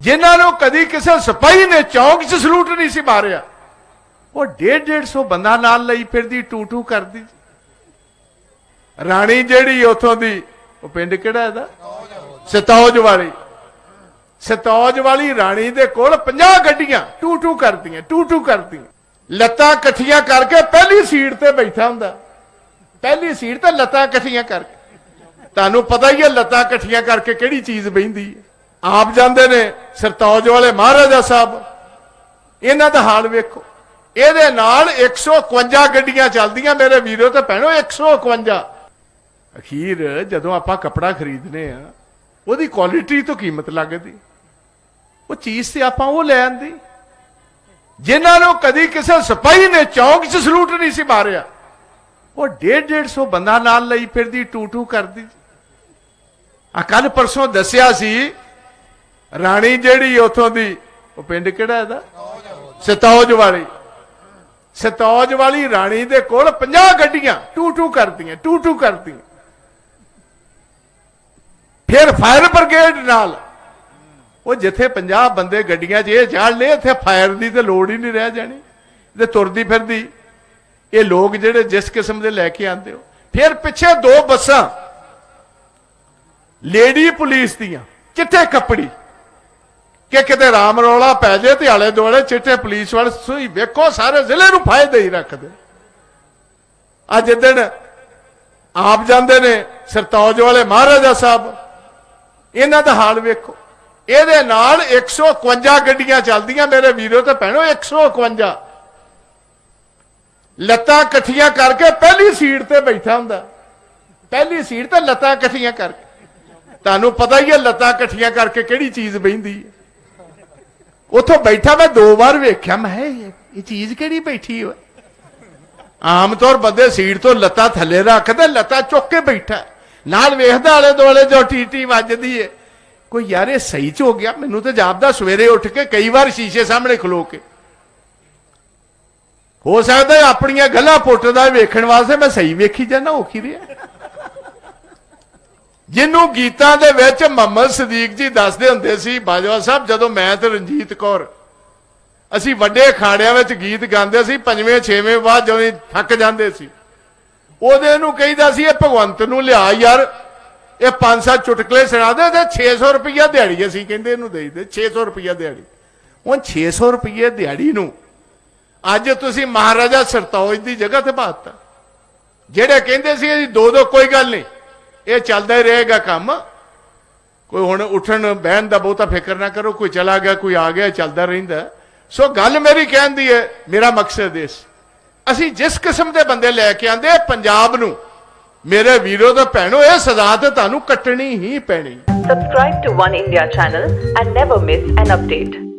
ਜਿਨ੍ਹਾਂ ਨੂੰ ਕਦੀ ਕਿਸੇ ਸਿਪਾਹੀ ਨੇ ਚੌਂਕ 'ਚ ਸਲੂਟ ਨਹੀਂ ਸੀ ਮਾਰਿਆ, ਉਹ 1.5 150 ਬੰਦਾ ਨਾਲ ਲਈ ਫਿਰਦੀ, ਟੂ ਟੂ ਕਰਦੀ। ਰਾਣੀ ਜਿਹੜੀ ਉਥੋਂ ਦੀ, ਉਹ ਪਿੰਡ ਕਿਹੜਾ ਇਹਦਾ? ਸਤੌਜ ਵਾਲੀ। ਸਤੌਜ ਵਾਲੀ ਰਾਣੀ ਦੇ ਕੋਲ 50 ਗੱਡੀਆਂ, ਟੂ ਟੂ ਕਰਦੀਆਂ, ਟੂ ਟੂ ਕਰਦੀਆਂ। ਲੱਤਾਂ ਇਕੱਠੀਆਂ ਕਰਕੇ ਪਹਿਲੀ ਸੀਟ ਤੇ ਬੈਠਾ ਹੁੰਦਾ। ਪਹਿਲੀ ਸੀਟ ਤੇ ਲੱਤਾਂ ਇਕੱਠੀਆਂ ਕਰਕੇ। ਤੁਹਾਨੂੰ ਪਤਾ ਹੀ ਹੈ, ਲੱਤਾਂ ਇਕੱਠੀਆਂ ਕਰਕੇ ਕਿਹੜੀ ਚੀਜ਼ ਬਹਿੰਦੀ ਹੈ? ਆਪ ਜਾਂਦੇ ਨੇ ਸਰਤੌਜ ਵਾਲੇ ਮਹਾਰਾਜਾ ਸਾਹਿਬ। ਇਹਨਾਂ ਦਾ ਹਾਲ ਵੇਖੋ। ਇਹਦੇ ਨਾਲ 151 ਗੱਡੀਆਂ ਚੱਲਦੀਆਂ ਮੇਰੇ ਵੀਰੋ ਤੇ ਭੈਣੋ 151 ਅਖੀਰ ਜਦੋਂ ਆਪਾਂ ਕੱਪੜਾ ਖਰੀਦਨੇ ਆ, ਉਹਦੀ ਕੁਆਲਿਟੀ ਤੋਂ ਕੀਮਤ ਲੱਗਦੀ। ਉਹ ਚੀਜ਼ ਤੇ ਆਪਾਂ ਉਹ ਲੈ ਆਂਦੀ। ਜਿਨ੍ਹਾਂ ਨੂੰ ਕਦੀ ਕਿਸੇ ਸਿਪਾਹੀ ਨੇ ਚੌਂਕ 'ਚ ਸਲੂਟ ਨਹੀਂ ਸੀ ਮਾਰਿਆ, ਉਹ 1.5 150 ਬੰਦਾ ਨਾਲ ਲਈ ਫਿਰਦੀ ਟੂ ਟੂ ਕਰਦੀ। ਆ ਕੱਲ ਪਰਸੋਂ ਦੱਸਿਆ ਸੀ ਰਾਣੀ ਜਿਹੜੀ ਉਥੋਂ ਦੀ, ਉਹ ਪਿੰਡ ਕਿਹੜਾ ਇਹਦਾ? ਸਤੌਜ ਵਾਲੀ। ਸਤੌਜ ਵਾਲੀ ਰਾਣੀ ਦੇ ਕੋਲ 50 ਗੱਡੀਆਂ ਟੂ ਟੂ ਕਰਦੀਆਂ ਟੂ ਟੂ ਕਰਦੀਆਂ। ਫਿਰ ਫਾਇਰ ਬ੍ਰਿਗੇਡ ਨਾਲ, ਉਹ ਜਿੱਥੇ 50 ਬੰਦੇ ਗੱਡੀਆਂ 'ਚ ਇਹ ਚਾੜ ਲਏ, ਇੱਥੇ ਫਾਇਰ ਦੀ ਤੇ ਲੋੜ ਹੀ ਨਹੀਂ ਰਹਿ ਜਾਣੀ। ਤੇ ਤੁਰਦੀ ਫਿਰਦੀ। ਇਹ ਲੋਕ ਜਿਹੜੇ ਜਿਸ ਕਿਸਮ ਦੇ ਲੈ ਕੇ ਆਉਂਦੇ ਹੋ। ਫਿਰ ਪਿੱਛੇ ਦੋ ਬੱਸਾਂ, ਲੇਡੀ ਪੁਲਿਸ ਦੀਆਂ, ਚਿੱਟੇ ਕੱਪੜੀ। ਕਿ ਕਿਤੇ ਰਾਮ ਰੌਲਾ ਪੈ ਜੇ ਤੇ ਆਲੇ ਦੁਆਲੇ ਚਿੱਟੇ ਪੁਲਿਸ ਵਾਲੇ ਸੂਈ ਵੇਖੋ, ਸਾਰੇ ਜ਼ਿਲ੍ਹੇ ਨੂੰ ਫਾਇਦੇ ਹੀ ਰੱਖਦੇ। ਅੱਜ ਦਿਨ ਆਪ ਜਾਂਦੇ ਨੇ ਸਰਤੌਜ ਵਾਲੇ ਮਹਾਰਾਜਾ ਸਾਹਿਬ। ਇਹਨਾਂ ਦਾ ਹਾਲ ਵੇਖੋ। ਇਹਦੇ ਨਾਲ 151 ਗੱਡੀਆਂ ਚੱਲਦੀਆਂ ਮੇਰੇ ਵੀਰੋ ਤੇ ਭੈਣੋ 151 ਲੱਤਾਂ ਇਕੱਠੀਆਂ ਕਰਕੇ ਪਹਿਲੀ ਸੀਟ ਤੇ ਬੈਠਾ ਹੁੰਦਾ। ਪਹਿਲੀ ਸੀਟ ਤੇ ਲੱਤਾਂ ਇਕੱਠੀਆਂ ਕਰਕੇ। ਤੁਹਾਨੂੰ ਪਤਾ ਹੀ ਹੈ, ਲੱਤਾਂ ਇਕੱਠੀਆਂ ਕਰਕੇ ਕਿਹੜੀ ਚੀਜ਼ ਬਹਿੰਦੀ ਹੈ? ਉੱਥੋਂ ਬੈਠਾ ਮੈਂ ਦੋ ਵਾਰ ਵੇਖਿਆ, ਮੈਂ ਕਿਹਾ, ਇਹ ਇਹ ਚੀਜ਼ ਕਿਹੜੀ ਬੈਠੀ ਹੋਏ? ਆਮ ਤੌਰ ਬੰਦੇ ਸੀਟ ਤੋਂ ਲੱਤਾਂ ਥੱਲੇ ਰੱਖਦਾ ਲੱਤਾਂ ਚੁੱਕ ਕੇ ਬੈਠਾ। ਨਾਲ ਵੇਖਦਾ ਆਲੇ ਦੁਆਲੇ ਜੋ ਟੀਟੀ ਵੱਜਦੀ ਏ। ਕੋਈ ਯਾਰ, ਇਹ ਸਹੀ ਚ ਹੋ ਗਿਆ। ਮੈਨੂੰ ਤੇ ਜਾਪਦਾ ਸਵੇਰੇ ਉੱਠ ਕੇ ਕਈ ਵਾਰ ਸ਼ੀਸ਼ੇ ਸਾਹਮਣੇ ਖਲੋ ਕੇ। ਹੋ ਸਕਦਾ ਆਪਣੀਆਂ ਗੱਲਾਂ ਪੁੱਟਦਾ ਵੇਖਣ ਵਾਸਤੇ ਮੈਂ ਸਹੀ ਵੇਖੀ ਜਾਂਦਾ ਉਹ ਕੀ ਰਿਹਾ ਜਿਹਨੂੰ ਗੀਤਾਂ ਦੇ ਵਿੱਚ ਮੁਹੰਮਦ ਸਦੀਕ ਜੀ ਦੱਸਦੇ ਹੁੰਦੇ ਸੀ, ਬਾਜਵਾ ਸਾਹਿਬ, ਜਦੋਂ ਮੈਂ ਤੇ ਰਣਜੀਤ ਕੌਰ, ਅਸੀਂ ਵੱਡੇ ਅਖਾੜਿਆਂ ਵਿੱਚ ਗੀਤ ਗਾਉਂਦੇ ਸੀ, ਪੰਜਵੇਂ, ਛੇਵੇਂ ਬਾਅਦ ਜਦੋਂ ਥੱਕ ਜਾਂਦੇ ਸੀ। ਉਹਦੇ ਨੂੰ ਕਹਿੰਦਾ ਸੀ, ਇਹ ਭਗਵੰਤ ਨੂੰ ਲਿਆ ਯਾਰ, ਇਹ ਪੰਜ ਸੱਤ ਚੁਟਕਲੇ ਸੁਣਾ ਦੇ, ਤੇ 600 ਰੁਪਈਆ ਦਿਹਾੜੀ ਅਸੀਂ ਕਹਿੰਦੇ ਇਹਨੂੰ ਦੇ ਦੇ 600 ਰੁਪਈਆ ਦਿਹਾੜੀ। ਹੁਣ 600 ਰੁਪਈਏ ਦਿਹਾੜੀ ਨੂੰ ਅੱਜ ਤੁਸੀਂ ਮਹਾਰਾਜਾ ਸਰਤੌਜ ਦੀ ਜਗ੍ਹਾ ਤੇ ਬਾਤ ਜਿਹੜੇ ਕਹਿੰਦੇ ਸੀ, ਅਸੀਂ ਦੋ ਦੋ ਕੋਈ ਗੱਲ ਨਹੀਂ। ਇਹ ਚੱਲਦਾ ਹੀ ਰਹੇਗਾ ਕੰਮ। ਕੋਈ ਹੁਣ ਉੱਠਣ, ਬਹਿਣ ਦਾ ਬਹੁਤਾ ਫਿਕਰ ਨਾ ਕਰੋ, ਕੋਈ ਚਲਾ ਗਿਆ, ਕੋਈ ਆ ਗਿਆ, ਚੱਲਦਾ ਰਹਿੰਦਾ। ਸੋ ਗੱਲ ਮੇਰੀ ਕਹਿਣ ਦੀ ਹੈ, ਮੇਰਾ ਮਕਸਦ ਇਸ। ਅਸੀਂ ਜਿਸ ਕਿਸਮ ਦੇ ਬੰਦੇ ਲੈ ਕੇ ਆਂਦੇ ਪੰਜਾਬ ਨੂੰ, ਮੇਰੇ ਵੀਰੋ ਤੇ ਭੈਣੋ, ਇਹ ਸਜ਼ਾ ਤੇ ਤੁਹਾਨੂੰ ਕੱਟਣੀ ਹੀ ਪੈਣੀ। Subscribe to One India channel and never miss an update.